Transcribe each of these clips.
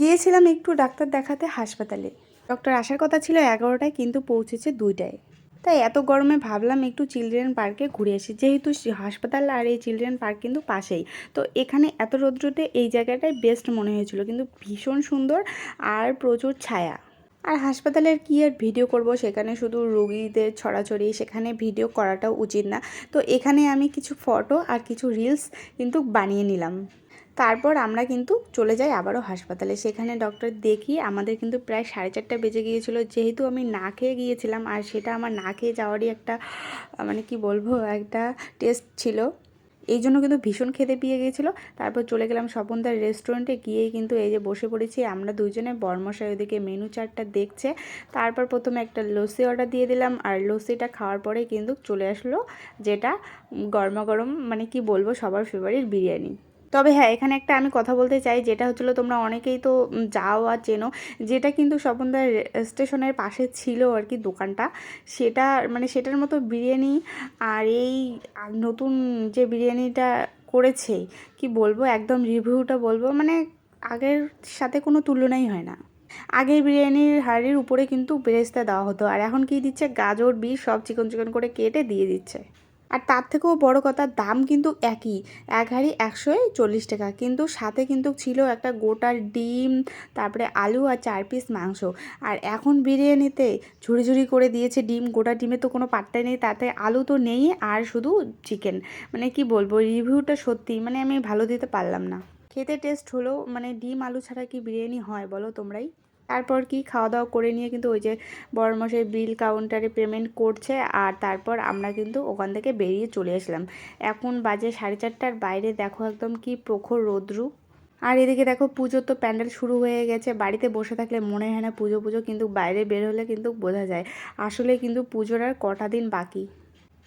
গিয়েছিলাম একটু ডাক্তার দেখাতে হাসপাতালে। ডক্টর আসার কথা ছিল এগারোটায়, কিন্তু পৌঁছেছে দুইটায়। তাই এত গরমে ভাবলাম একটু চিলড্রেন পার্কে ঘুরে আসি। যেহেতু হাসপাতাল আর এই চিলড্রেন পার্ক কিন্তু পাশেই। তো এখানে এত রৌদ্রতে এই জায়গাটাই বেস্ট মনে হয়েছিল। কিন্তু ভীষণ সুন্দর আর প্রচুর ছায়া। আর হাসপাতালের কি আর ভিডিও করব সেখানে শুধু রোগীদের ছড়াছড়ি, সেখানে ভিডিও করাটাও উচিত না। তো এখানে আমি কিছু ফটো আর কিছু রিলস কিন্তু বানিয়ে নিলাম। তারপর আমরা কিন্তু চলে যাই আবারও হাসপাতালে। সেখানে ডক্টর দেখি আমাদের কিন্তু প্রায় সাড়ে চারটা বেজে গিয়েছিল। যেহেতু আমি না খেয়ে গিয়েছিলাম আর সেটা আমার না খেয়ে যাওয়ারই একটা মানে কি বলব, একটা টেস্ট ছিল। এই জন্য কিন্তু ভীষণ খেতে পেয়ে গিয়েছিল তারপর চলে গেলাম স্বপনদার রেস্টুরেন্টে গিয়েই কিন্তু এই যে বসে পড়েছি, আমরা দুজনে বর্মশাই ওদিকে মেনু চার্টটা দেখছে। তারপর প্রথমে একটা লস্যি অর্ডার দিয়ে দিলাম। আর লস্যিটা খাওয়ার পরে কিন্তু চলে আসলো যেটা গরমা গরম মানে কি বলব, সবার ফেভারিট বিরিয়ানি। তবে হ্যাঁ এখানে একটা আমি কথা বলতে চাই, যেটা হচ্ছিল তোমরা অনেকেই তো যাও আর চেনো, যেটা কিন্তু স্বপনদার স্টেশনের পাশে ছিল আর কি দোকানটা, সেটা মানে সেটার মতো বিরিয়ানি আর এই নতুন যে বিরিয়ানিটা করেছে, কি বলব, একদম রিভিউটা বলব মানে আগের সাথে কোনো তুলনাই হয় না। আগে বিরিয়ানির হাড়ির উপরে কিন্তু বেরেস্তা দেওয়া হতো, আর এখন কি দিচ্ছে, গাজর বিট সব চিকন চিকন করে কেটে দিয়ে দিচ্ছে। আর তার থেকেও বড় কথা, দাম কিন্তু একই। এক হাঁড়ি একশোই চল্লিশ টাকা। কিন্তু সাথে কিন্তু ছিল একটা গোটা ডিম, তারপরে আলু আর চার পিস মাংস। আর এখন বিরিয়ানিতে ঝুড়ি ঝুড়ি করে দিয়েছে ডিম, গোটা ডিমে তো কোনো পাত্তাই নেই, তাতে আলু তো নেই আর শুধু চিকেন মানে কি বলব রিভিউটা সত্যি মানে আমি ভালো দিতে পারলাম না। খেতে টেস্ট হলো মানে ডিম, আলু ছাড়া কি বিরিয়ানি হয় বলো তোমরাই? তারপর কি খাওয়া দাওয়া করে নিয়ে কিন্তু ওই যে বড়মশাই বিল কাউন্টারে পেমেন্ট করছে আর তারপর আমরা কিন্তু ওখান থেকে বেরিয়ে চলে আসলাম। এখন বাজে সাড়ে চারটার বাইরে দেখো একদম কি প্রখর রৌদ্রু। আর এদিকে দেখো পুজোর তো প্যান্ডেল শুরু হয়ে গেছে, বাড়িতে বসে থাকলে মনে হয় না পুজো পুজো, কিন্তু বাইরে বের হলে কিন্তু বোঝা যায়। আসলে কিন্তু পুজোর আর কটা দিন বাকি।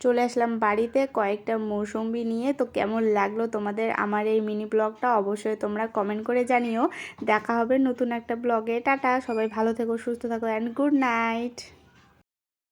চলে আসলাম বাড়িতে কয়েকটা মৌসুম্বি নিয়ে। তো কেমন লাগল তোমাদের আমার এই মিনি ব্লগটা অবশ্যই তোমরা কমেন্ট করে জানিও। দেখা হবে নতুন একটা ব্লগে টাটা, সবাই ভালো থেকো, সুস্থ থাকো অ্যান্ড গুড নাইট